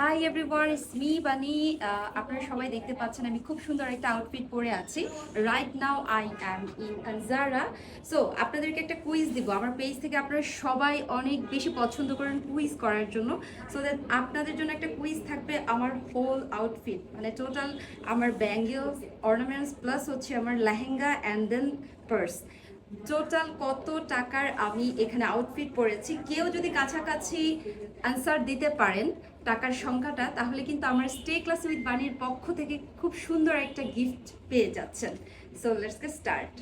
Hi everyone it's me Bani আপনারা সবাই দেখতে পাচ্ছেন আমি খুব সুন্দর একটা আউটফিট পরে আছি। Right now I am in Anzara so আপনাদেরকে একটা কুইজ দিব। আমার পেজ থেকে আপনারা সবাই অনেক বেশি পছন্দ করেন কুইজ করার জন্য। সো দ্যাট আপনাদের জন্য একটা কুইজ থাকবে আমার হোল আউটফিট মানে টোটাল আমার ব্যাঙ্গেলস অর্নামেন্টস প্লাস হচ্ছে আমার lehenga and then purse total কত টাকার আমি এখানে আউটফিট পরেছি? কেউ যদি কাছাকাছি অ্যান্সার দিতে পারেন টাকার সংখ্যাটা, তাহলে কিন্তু আমার স্টে ক্লাস উইথ বাণীর পক্ষ থেকে খুব সুন্দর একটা গিফট পেয়ে যাচ্ছেন। So let's K start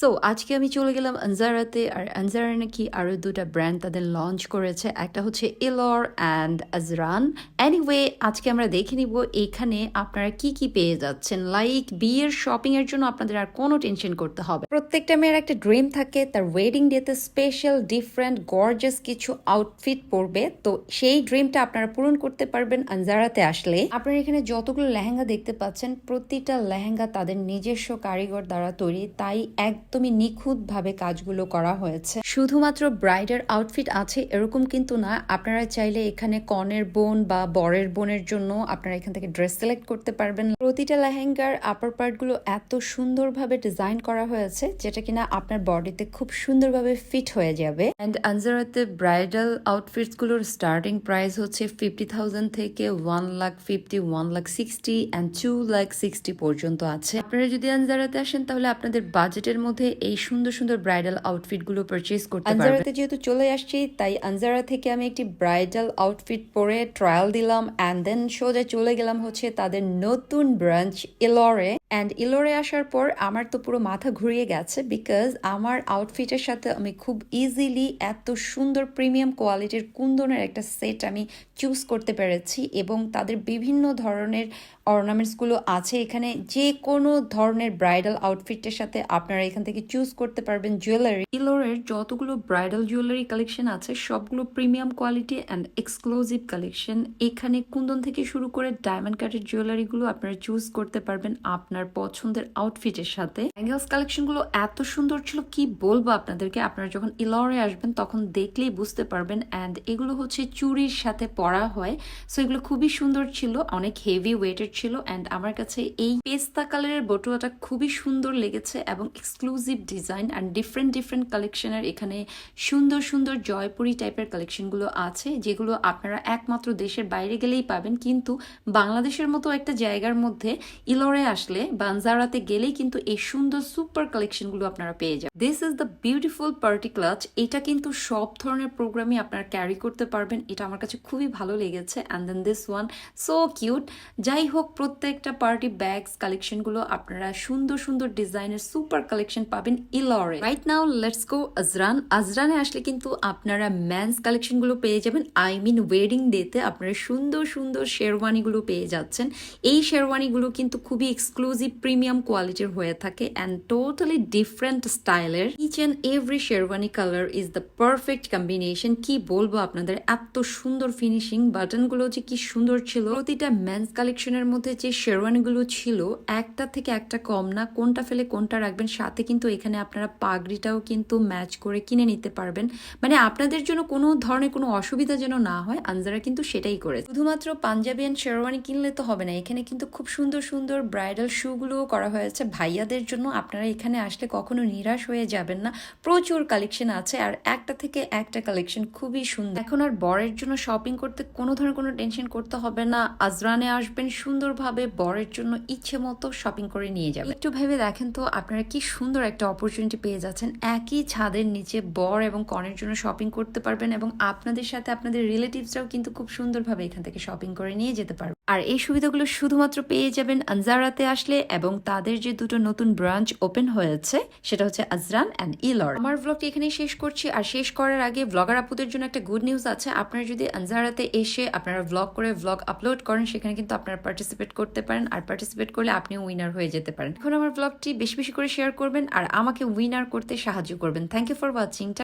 so আজকে আমি চলে গেলাম আনজারাতে আর আনজারা নাকি আরও দুটা ব্র্যান্ড তাদের লঞ্চ করেছে। একটা হচ্ছে এলর অ্যান্ড আজরান এনিওয়ে আজকে আমরা দেখে নিব এখানে আপনারা কি কি পেয়ে যাচ্ছেন। লাইক বিয়ের শপিং এর জন্য আপনাদের আর কোনো টেনশন করতে হবে। প্রত্যেকটা মেয়ের একটা ড্রিম থাকে, তার ওয়েডিং ডেতে স্পেশাল ডিফারেন্ট গর্জাস কিছু আউটফিট পরবে। তো সেই ড্রিমটা আপনারা পূরণ করতে পারবেন আনজারাতে আসলে। আপনারা এখানে যতগুলো লেহেঙ্গা দেখতে পাচ্ছেন, প্রতিটা লেহেঙ্গা তাদের নিজস্ব কারিগর দ্বারা তৈরি। তাই একদমই নিখুঁতভাবে কাজগুলো করা হয়েছে। শুধুমাত্র ব্রাইডের আউটফিট আছে এরকম কিন্তু না। আপনারা চাইলে এখানে কনের বোন বা বরের বোনের জন্য আপনারা এখান থেকে ড্রেস সিলেক্ট করতে পারবেন। প্রতিটা লেহেঙ্গার আপার পার্টগুলো এত সুন্দরভাবে ডিজাইন করা হয়েছে যেটা কিনা আপনার বডিতে খুব সুন্দরভাবে ফিট হয়ে যাবে। অ্যান্ড আনজারাতে ব্রাইডাল আউটফিটসগুলোর স্টার্টিং প্রাইস হচ্ছে ফিফটি থাউজেন্ড থেকে one lakh fifty one lakh sixty and two lakh sixty পর্যন্ত আছে। আপনারা যদি আনজারাতে আসেন তাহলে আপনাদের বাজেটের মধ্যে এই সুন্দর সুন্দর ব্রাইডাল আউটফিটগুলো পারচেজ করতে পারবেন আনজারাতে যেহেতু চলে আসছি, তাই আনজারা থেকে আমি একটি ব্রাইডাল আউটফিট পরে ট্রায়াল দিলাম অ্যান্ড দেন সোজা চলে গেলাম হচ্ছে তাদের নতুন ব্রাঞ্চ ইলরে অ্যান্ড ইলোরে আসার পর আমার তো পুরো মাথা ঘুরিয়ে গেছে বিকজ আমার আউটফিটের সাথে আমি খুব ইজিলি এত সুন্দর প্রিমিয়াম কোয়ালিটির কুন্দনের একটা সেট আমি চুজ করতে পেরেছি এবং তাদের বিভিন্ন ধরনের অর্নামেন্টসগুলো আছে এখানে। যে কোনো ধরনের ব্রাইডাল আউটফিটের সাথে আপনারা এখান থেকে চুজ করতে পারবেন জুয়েলারি ইলোরের যতগুলো ব্রাইডাল জুয়েলারি কালেকশন আছে, সবগুলো premium quality and exclusive collection এখানে কুন্দন থেকে শুরু করে ডায়মন্ড কাটের জুয়েলারিগুলো আপনারা চুজ করতে পারবেন আপনার পছন্দের আউটফিটের সাথে। ব্যাঙ্গেলস কালেকশনগুলো এত সুন্দর ছিল, কি বলব আপনাদেরকে? আপনারা যখন ইলরে আসবেন, তখন দেখলেই বুঝতে পারবেন। অ্যান্ড এগুলো হচ্ছে চুরির সাথে পরা হয়। সো এগুলো খুবই সুন্দর ছিল, অনেক হেভি ওয়েটের ছিল। অ্যান্ড আমার কাছে এই পেস্তা কালারের বটুয়াটা খুবই সুন্দর লেগেছে এবং exclusive design and different different কালেকশনের এখানে সুন্দর সুন্দর জয়পুরি টাইপের কালেকশনগুলো আছে, যেগুলো আপনারা একমাত্র দেশের বাইরে গেলেই পাবেন। কিন্তু বাংলাদেশের মতো একটা জায়গার মধ্যে ইলরে আসলে বানজারাতে গেলেই কিন্তু এই সুন্দর সুপার কালেকশনগুলো আপনারা পেয়ে যাবেন। This is the beautiful party clutch এটা কিন্তু সব ধরনের প্রোগ্রামই আপনারা ক্যারি করতে পারবেন। এটা আমার কাছে খুবই ভালো লেগেছে। And then this one so cute যাই হোক, প্রত্যেকটা পার্টি ব্যাগস কালেকশনগুলো আপনারা সুন্দর সুন্দর ডিজাইনের সুপার কালেকশন পাবেন ইলরে রাইট নাও লেটস গো আজরান আজরানে আসলে কিন্তু আপনারা ম্যান্স কালেকশনগুলো পেয়ে যাবেন। আই মিন ওয়েডিং ডেতে আপনারা সুন্দর সুন্দর শেরওয়ানিগুলো পেয়ে যাচ্ছেন। এই শেরওয়ানিগুলো কিন্তু খুবই এক্সক্লুসিভ প্রিমিয়াম কোয়ালিটির হয়ে থাকে অ্যান্ড টোটালি ডিফারেন্ট স্টাইলের each and every sherwani colour is the perfect combination কি বলব আপনাদের? এত সুন্দর ফিনিশিং বাটনগুলো যে কি সুন্দর ছিল। প্রতিটা মেন্স কালেকশনের মধ্যে যে শেরওয়ানিগুলো ছিল, একটা থেকে একটা কম না। কোনটা ফেলে কোনটা রাখবেন, সাথে কিন্তু এখানে আপনারা পাগড়িটাও কিন্তু ম্যাচ করে কিনে নিতে পারবেন। মানে আপনাদের জন্য কোনো ধরনের কোনো অসুবিধা যেন না হয়, আনজারা কিন্তু সেটাই করে শুধুমাত্র পাঞ্জাবি অ্যান্ড শেরওয়ানি কিনলে তো হবে না। এখানে কিন্তু খুব সুন্দর সুন্দর ব্রাইডাল শুগুলোও করা হয়েছে। ভাইয়াদের জন্য আপনারা এখানে আসলে কখনো নিরাশ হয়ে যাবেন না। প্রচুর কালেকশন আছে আর একটা থেকে একটা কালেকশন খুবই সুন্দর। এখন আর বরের জন্য শপিং করতে কোনো ধরনের কোনো টেনশন করতে হবে না। আজরানে আসবেন সুন্দরভাবে বরের জন্য ইচ্ছে মতো শপিং করে নিয়ে যাবেন। একটু ভেবে দেখেন তো আপনারা কি সুন্দর একটা অপরচুনিটি পেয়ে যাচ্ছেন। একই ছাদের নিচে বর এবং কনের জন্য শপিং করতে পারবেন এবং আপনাদের সাথে আপনাদের রিলেটিভসরাও কিন্তু খুব সুন্দরভাবে এখান থেকে শপিং করে নিয়ে যেতে পারবেন। আর এই সুবিধাগুলো শুধুমাত্র পেয়ে যাবেন আনজারাতে আসলে এবং তাদের যে দুটো নতুন ব্রাঞ্চ ওপেন হয়েছে, সেটা হচ্ছে আজরান অ্যান্ড ইলর। আমার ব্লগটি এখানেই শেষ করছি। আর শেষ করার আগে ব্লগার আপুদের জন্য একটা গুড নিউজ আছে। আপনারা যদি আনজারাতে এসে আপনারা ব্লগ করে ব্লগ আপলোড করেন, সেখানে কিন্তু আপনারা পার্টিসিপেট করতে পারেন। আর পার্টিসিপেট করলে আপনিও উইনার হয়ে যেতে পারেন। এখন আমার ব্লগটি বেশি বেশি করে শেয়ার করবেন আর আমাকে উইনার করতে সাহায্য করবেন। Thank you for watching